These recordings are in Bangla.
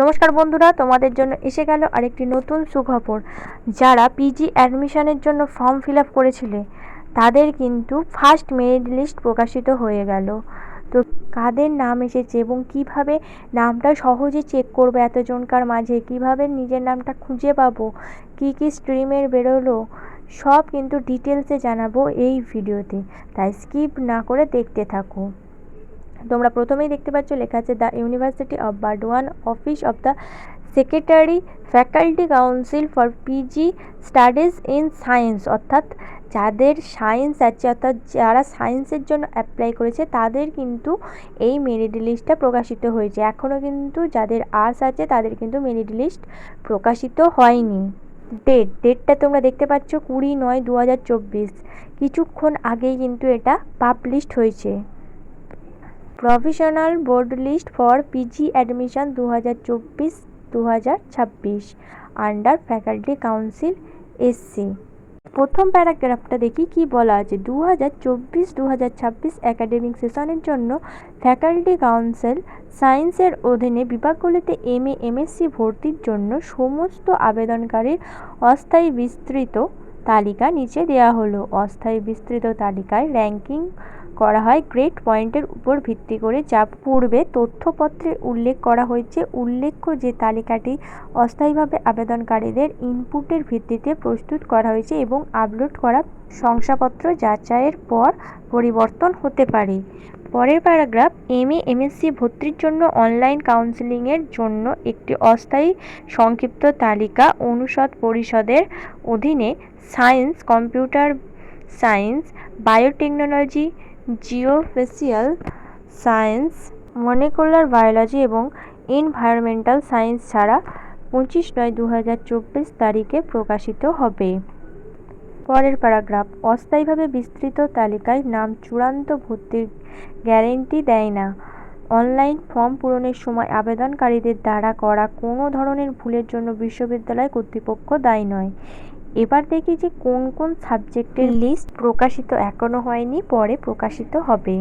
নমস্কার বন্ধুরা, তোমাদের জন্য এসে গেল আরেকটি নতুন সুখবর। যারা পিজি অ্যাডমিশনের জন্য ফর্ম ফিল আপ করেছিলে, তাদের কিন্তু ফার্স্ট মেরিট লিস্ট প্রকাশিত হয়ে গেল। তো কাদের নাম এসেছে এবং কীভাবে নামটা সহজে চেক করব এতজনকার মাঝে? কীভাবে নিজের নামটা খুঁজে পাবো? কি কি স্ট্রিমের বেরোলো? সব কিন্তু ডিটেলসে জানাব এই ভিডিওতে তাই স্কিপ না করে দেখতে থাকো। তোমরা প্রথমেই দেখতে পাচ্ছ, লেখা আছে the university of Burdwan office of the secretary faculty council for PG studies in science অর্থাৎ যাদের সায়েন্স আছে, অর্থাৎ যারা সায়েন্সের জন্য অ্যাপ্লাই করেছে, তাদের কিন্তু এই মেরিট লিস্টটা প্রকাশিত হয়েছে। এখনও কিন্তু যাদের আর্টস আছে, তাদের কিন্তু মেরিট লিস্ট প্রকাশিত হয়নি। ডেট ডেটটা তোমরা দেখতে পাচ্ছ, কুড়ি নয় দু কিছুক্ষণ আগেই কিন্তু এটা পাবলিশড হয়েছে। Provisional board list for PG admission দু হাজার চব্বিশ দু হাজার ছাব্বিশ, আন্ডার ফ্যাকাল্টি কাউন্সিল, এসসি। প্রথম প্যারাগ্রাফটা দেখি কি বলা আছে। দু হাজার চব্বিশ দু হাজার ছাব্বিশ একাডেমিক সেশনের জন্য ফ্যাকাল্টি কাউন্সিল, সায়েন্সের অধীনে বিভাগগুলিতে এম এ এমএসসি ভর্তির জন্য সমস্ত আবেদনকারীর অস্থায়ী বিস্তৃত তালিকা নিচে দেওয়া হলো। অস্থায়ী বিস্তৃত তালিকায় র্যাঙ্কিং করা হয় গ্রেড পয়েন্টের উপর ভিত্তি করে, যা পূর্বে তথ্যপত্রে উল্লেখ করা হয়েছে। উল্লেখ্য যে তালিকাটি অস্থায়ীভাবে আবেদনকারীদের ইনপুটের ভিত্তিতে প্রস্তুত করা হয়েছে এবং আপলোড করা শংসাপত্র যাচাইয়ের পর পরিবর্তন হতে পারে। পরের প্যারাগ্রাফ এম এ এমএসসি ভর্তির জন্য অনলাইন কাউন্সেলিংয়ের জন্য একটি অস্থায়ী সংক্ষিপ্ত তালিকা অনুষদ পরিষদের অধীনে science, computer science, biotechnology geospatial science molecular biology এবং এনভায়রনমেন্টাল সায়েন্স ছাড়া পঁচিশ নয় দু হাজার চব্বিশ তারিখে প্রকাশিত হবে। পরের প্যারাগ্রাফ। অস্থায়ীভাবে বিস্তৃত তালিকায় নাম চূড়ান্ত ভর্তির গ্যারেন্টি দেয় না। অনলাইন ফর্ম পূরণের সময় আবেদনকারীদের দ্বারা করা কোনো ধরনের ভুলের জন্য বিশ্ববিদ্যালয় কর্তৃপক্ষ দায়ী নয়। এবার দেখি যে কোন কোন সাবজেক্টের লিস্ট প্রকাশিত এখনও হয়নি, পরে প্রকাশিত হবে।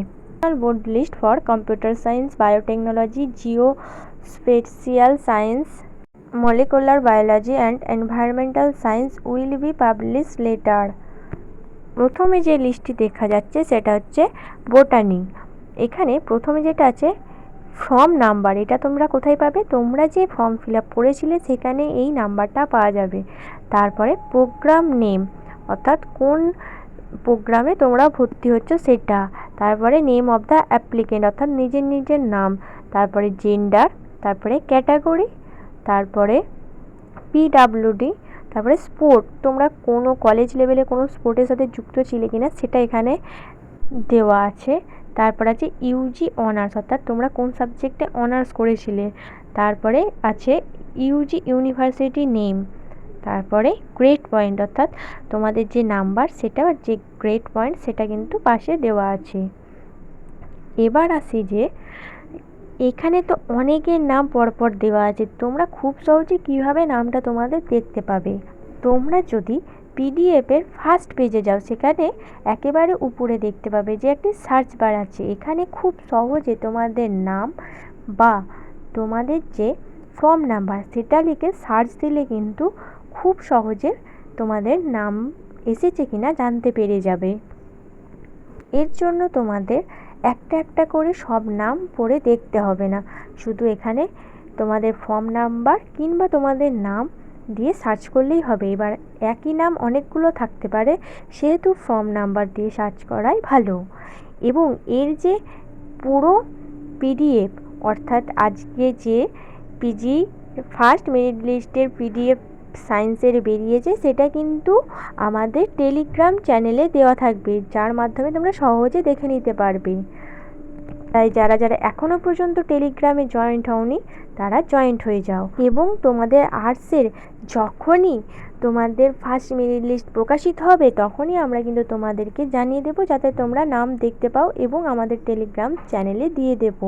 Board list for computer science biotechnology geospatial science molecular biology and environmental science will be publish later প্রথমে যে লিস্টটি দেখা যাচ্ছে, সেটা হচ্ছে বোটানি এখানে প্রথমে যেটা আছে ফর্ম নাম্বার এটা তোমরা কোথায় পাবে? তোমরা যে ফর্ম ফিল আপ করেছিলে, সেখানে এই নাম্বারটা পাওয়া যাবে। তারপরে প্রোগ্রাম নেম অর্থাৎ কোন প্রোগ্রামে তোমরা ভর্তি হচ্ছ সেটা। তারপরে নেম অফ দ্য অ্যাপ্লিকেন্ট অর্থাৎ নিজের নিজের নাম। তারপরে জেন্ডার তারপরে ক্যাটাগরি তারপরে পিডাব্লিউডি তারপরে স্পোর্ট তোমরা কোনো কলেজ লেভেলে কোনো স্পোর্টের সাথে যুক্ত ছিলে কিনা সেটা এখানে দেওয়া আছে। তারপর আছে ইউজি অনার্স অর্থাৎ তোমরা কোন সাবজেক্টে অনার্স করেছিলে? তারপরে আছে ইউজি ইউনিভার্সিটি নেম তারপরে গ্রেড পয়েন্ট অর্থাৎ তোমাদের যে নাম্বার সেটা যে গ্রেড পয়েন্ট সেটা কিন্তু পাশে দেওয়া আছে। এবার আসি যে এখানে তো অনেকের নাম পরপর দেওয়া আছে। তোমরা খুব সহজে কীভাবে নামটা তোমাদের দেখতে পাবে? তোমরা যদি পিডিএফের ফার্স্ট পেজে যাও, সেখানে একেবারে উপরে দেখতে পাবে যে একটি সার্চ বার আছে। এখানে খুব সহজে তোমাদের নাম বা তোমাদের যে ফর্ম নাম্বার সেটা লিখে সার্চ দিলে কিন্তু খুব সহজে তোমাদের নাম এসেছে কিনা জানতে পেরে যাবে। এর জন্য তোমাদের একটা একটা করে সব নাম পড়ে দেখতে হবে না। শুধু এখানে তোমাদের ফর্ম নাম্বার কিংবা তোমাদের নাম দিয়ে সার্চ করলেই হবে। এবার একই নাম অনেকগুলো থাকতে পারে, সেহেতু ফর্ম নাম্বার দিয়ে সার্চ করাই ভালো। এবং এর যে পুরো পিডিএফ অর্থাৎ আজকে যে পিজি ফার্স্ট মেরিট লিস্টের পিডিএফ সায়েন্সের বেরিয়েছে, সেটা কিন্তু আমাদের টেলিগ্রাম চ্যানেলে দেওয়া থাকবে, যার মাধ্যমে তোমরা সহজে দেখে নিতে পারবে। তাই যারা যারা এখনও পর্যন্ত টেলিগ্রামে জয়েন্ট হওনি, তারা জয়েন্ট হয়ে যাও। এবং তোমাদের আর্টসের যখনই তোমাদের ফার্স্ট মেরিট লিস্ট প্রকাশিত হবে, তখনই আমরা কিন্তু তোমাদেরকে জানিয়ে দেবো, যাতে তোমরা নাম দেখতে পাও এবং আমাদের টেলিগ্রাম চ্যানেলে দিয়ে দেবো।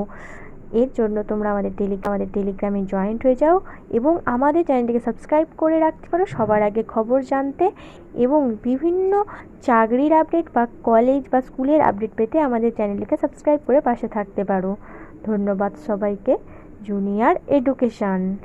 এর জন্য তোমরা আমাদের টেলি আমাদের টেলিগ্রামে জয়েন্ট হয়ে যাও এবং আমাদের চ্যানেলটিকে সাবস্ক্রাইব করে রাখতে পারো। সবার আগে খবর জানতে এবং বিভিন্ন চাকরির আপডেট বা কলেজ বা স্কুলের আপডেট পেতে আমাদের চ্যানেলটিকে সাবস্ক্রাইব করে পাশে থাকতে পারো। ধন্যবাদ সবাইকে। Junior education